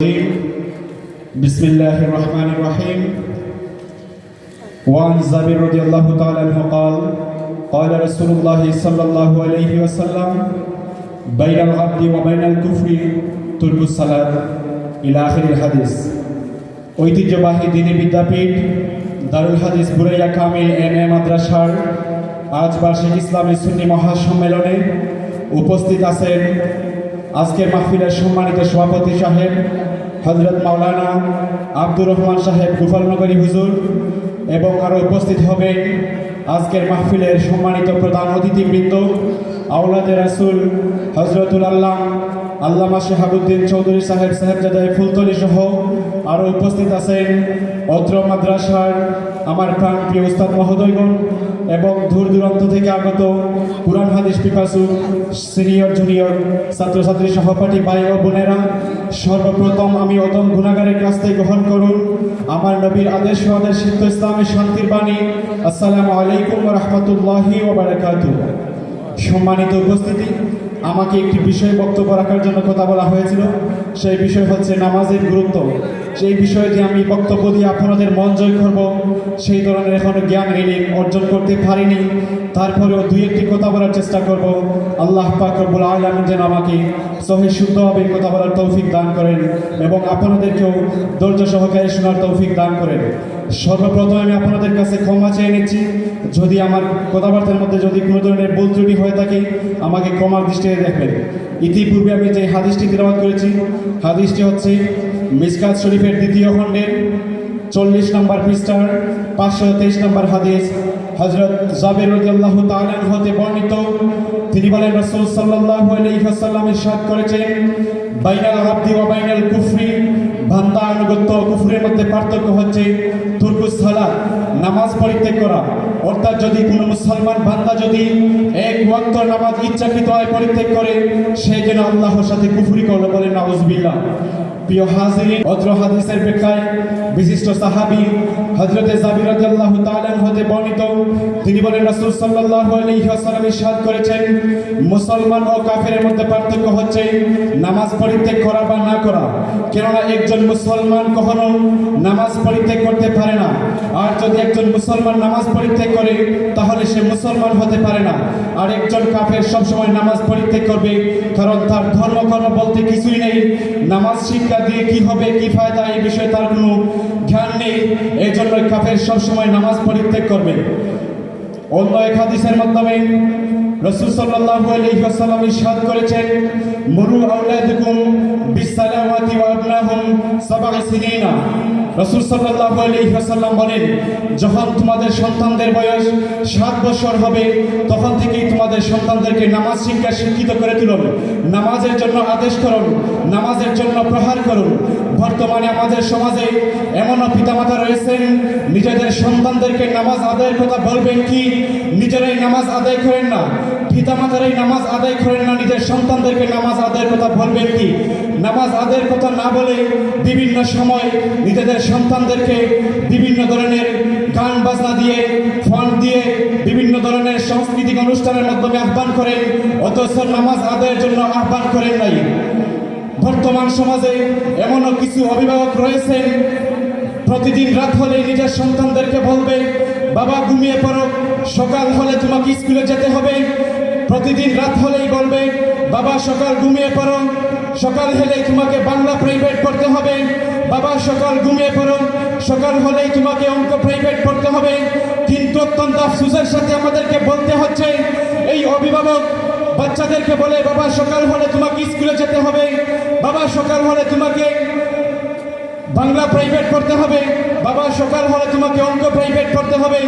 الرجيم. بسم الله الرحمن الرحيم وعن جابر رضي الله تعالى عنه قال قال رسول الله صلى الله عليه وسلم بين العبد وبين الكفر ترك الصلاة إلى آخر الحديث ঐতিহ্যবাহী দিনী বিদ্যাপীঠ দারুল হাদিস বুরাইয়া কামিল এম এ মাদ্রাসার আজ বার্ষিক ইসলামী সুন্নি মহাসম্মেলনে উপস্থিত আছেন আজকের মাহফিলের সম্মানিত সভাপতি সাহেব হজরত মাওলানা আব্দুর রহমান সাহেব গোপালনগরী হুজুর এবং আরও উপস্থিত হবেন আজকের মাহফিলের সম্মানিত প্রধান অতিথিবৃন্দ আউলাদে রাসুল হজরতুল আল্লাহ আল্লামা শেহাবুদ্দিন চৌধুরী সাহেব, সাহেবজাদায় ফুলতলি সহ আরও উপস্থিত আছেন অত্র মাদ্রাসার আমার প্রাণপ্রিয় উস্তাদ মহোদয়গণ এবং দূর দূরান্ত থেকে আগত পুরান হাদিস পিপাসু সিনিয়র, জুনিয়র, ছাত্রছাত্রী সহপাঠী ভাই ও বোনেরা, সর্বপ্রথম আমি অতম গুণাগারের কাছ থেকে গ্রহণ করুন আমার নবীর আদেশ আদেশ সিদ্ধ ইসলামের শান্তির বাণী। আসসালামু আলাইকুম রহমতুল্লাহি ওবরাকাতু সম্মানিত উপস্থিতি, আমাকে একটি বিষয়ে বক্তব্য রাখার জন্য কথা বলা হয়েছিল। সেই বিষয় হচ্ছে নামাজের গুরুত্ব। যে আমি বক্তব্য দিয়ে আপনাদের মন জয় করব, সেই ধরনের এখনও জ্ঞান এলিম অর্জন করতে পারিনি। তারপরেও দুই একটি কথা বলার চেষ্টা করব। আল্লাহ পাক রব্বুল আলম যেন আমাকে সহি শুদ্ধভাবে কথা বলার তৌফিক দান করেন এবং আপনাদেরকেও ধৈর্য সহকারে শোনার তৌফিক দান করেন। সর্বপ্রথম আমি আপনাদের কাছে ক্ষমা চেয়ে নিচ্ছি। যদি আমার কথাবার্তার মধ্যে যদি কোনো ধরনের ভুল ত্রুটি হয়ে থাকে, আমাকে ক্ষমার দৃষ্টিতে দেখবেন। ইতিপূর্বে আমি যে হাদিসটি তিলাবাত করেছি, হাদিসটি হচ্ছে মিসকাত শরীফের দ্বিতীয় খণ্ডের চল্লিশ নম্বর পৃষ্ঠার পাঁচশো তেইশ নম্বর হাদিস হজরত জাবের তাআলা হতে বর্ণিত। তিনি বলেন, রসুল সাল্লাল্লাহু আলাইহি ওয়াসাল্লামের সাথ করেছেন, বাইনাল আবদি ওয়া বাইনাল কুফরি। ভান্তা আনুগত্য কুফরের মধ্যে পার্থক্য হচ্ছে তুর্কুস নামাজ পরিত্যাগ করা। অর্থাৎ যদি কোনো মুসলমান বান্দা যদি এক ওয়াক্ত নামাজ ইচ্ছাকৃত হয় পরিত্যাগ করে, সে যেন আল্লাহর সাথে কুফরি করল বলে নাউজবিল্লাহ। প্রিয় হাজিরিন, অত্র হাদিসের ব্যাখ্যায় বিশিষ্ট সাহাবী হজরতে জাবির রাদিয়াল্লাহু তাআলা হতে বর্ণিত। তিনি বলেন, রাসূল সাল্লাল্লাহু আলাইহি ওয়াসাল্লাম ইরশাদ করেছেন, মুসলমান ও কাফের মধ্যে পার্থক্য হচ্ছে নামাজ পরিত্যাগ করা বা না করা। কেননা একজন মুসলমান কখনো নামাজ পরিত্যাগ করতে পারে না। আর যদি একজন মুসলমান নামাজ পরিত্যাগ করে, তাহলে সে মুসলমান হতে পারে না। আর একজন কাফের সবসময় নামাজ পরিত্যাগ করবে, কারণ তার ধর্মকর্ম বলতে কিছুই নেই। নামাজ শিক্ষা দিয়ে কি হবে, কি ফায়দা, এই বিষয়ে তার কোনো ধ্যান নেই। এই জন্য কাফের সবসময় নামাজ পরিত্যাগ করবে। অন্য এক হাদিসের মাধ্যমে রসুল সাল্লাল্লাহু আলাইহি ওয়াসাল্লাম ইরশাদ করেছেন, মরু আউলায় দেখুন ওয়া আবনাহুম সাবআ সিনিনা। রসুল সাল্লাল্লাহু আলাইহি ওয়াসাল্লাম বলেন, যখন তোমাদের সন্তানদের বয়স সাত বছর হবে, তখন থেকেই তোমাদের সন্তানদেরকে নামাজ শিক্ষা শিক্ষিত করে তুলুন। নামাজের জন্য আদেশ করুন, নামাজের জন্য প্রহার করুন। বর্তমানে আমাদের সমাজে এমনও পিতামাতা রয়েছেন, নিজেদের সন্তানদেরকে নামাজ আদায়ের কথা বলবেন কি? নিজেরাই নামাজ আদায় করেন না। পিতামাতারাই নামাজ আদায় করেন না, নিজের সন্তানদেরকে নামাজ আদায়ের কথা বলবেন কি? নামাজ আদায়ের কথা না বলে বিভিন্ন সময় নিজেদের সন্তানদেরকে বিভিন্ন ধরনের গান বাজনা দিয়ে ফন্ড দিয়ে বিভিন্ন ধরনের সাংস্কৃতিক অনুষ্ঠানের মাধ্যমে আহ্বান করেন, অথচ নামাজ আদায়ের জন্য আহ্বান করেন নাই। বর্তমান সমাজে এমনও কিছু অভিভাবক রয়েছেন, প্রতিদিন রাত হলে নিজের সন্তানদেরকে বলবে, বাবা, ঘুমিয়ে পড়ো, সকাল হলে তোমাকে স্কুলে যেতে হবে। প্রতিদিন রাত হলেই বলবে, বাবা, সকাল ঘুমিয়ে পড়ো। সকাল হলেই তোমাকে বাংলা প্রাইভেট পড়তে হবে। বাবা, সকাল ঘুমিয়ে পড়ো। সকাল হলেই তোমাকে অঙ্ক প্রাইভেট পড়তে হবে। কিন্তু অত্যন্ত আফসুসের সাথে আমাদেরকে বলতে হচ্ছে, এই অভিভাবক বাচ্চাদেরকে বলে, বাবা, সকাল হলে তোমাকে স্কুলে যেতে হবে। বাবা, সকাল হলে তোমাকে বাংলা প্রাইভেট পড়তে হবে। বাবা, সকাল হলে তোমাকে অঙ্ক প্রাইভেট পড়তে হবে।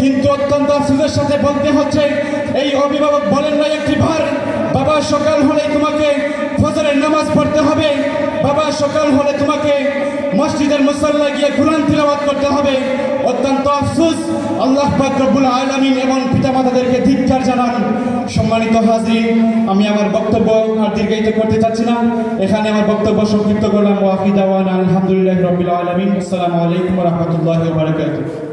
কিন্তু অত্যন্ত আফসোসের সাথে বলতে হচ্ছে, এই অভিভাবক বলেন না একটি ভার। বাবা, সকাল হলে তোমাকে ফজরের নামাজ পড়তে হবে। বাবা, সকাল হলে তোমাকে মসজিদের মুসল্লা গিয়ে কোরআন তিলাবাদ করতে হবে। অত্যন্ত আফসোস আল্লাহ রব্বুল আলামিন এবং পিতামাতাদেরকে ধিক্কার জানান। সম্মানিত হাজির, আমি আমার বক্তব্য আর দীর্ঘায়িত করতে চাচ্ছি না। এখানে আমার বক্তব্য সংক্ষিপ্ত করলাম ওয়াফিদাওয়ান আলহামদুলিল্লাহ রবিল আলমিন। আসসালামু আলাইকুম রহমতুল্লাহ বারকাতুহ।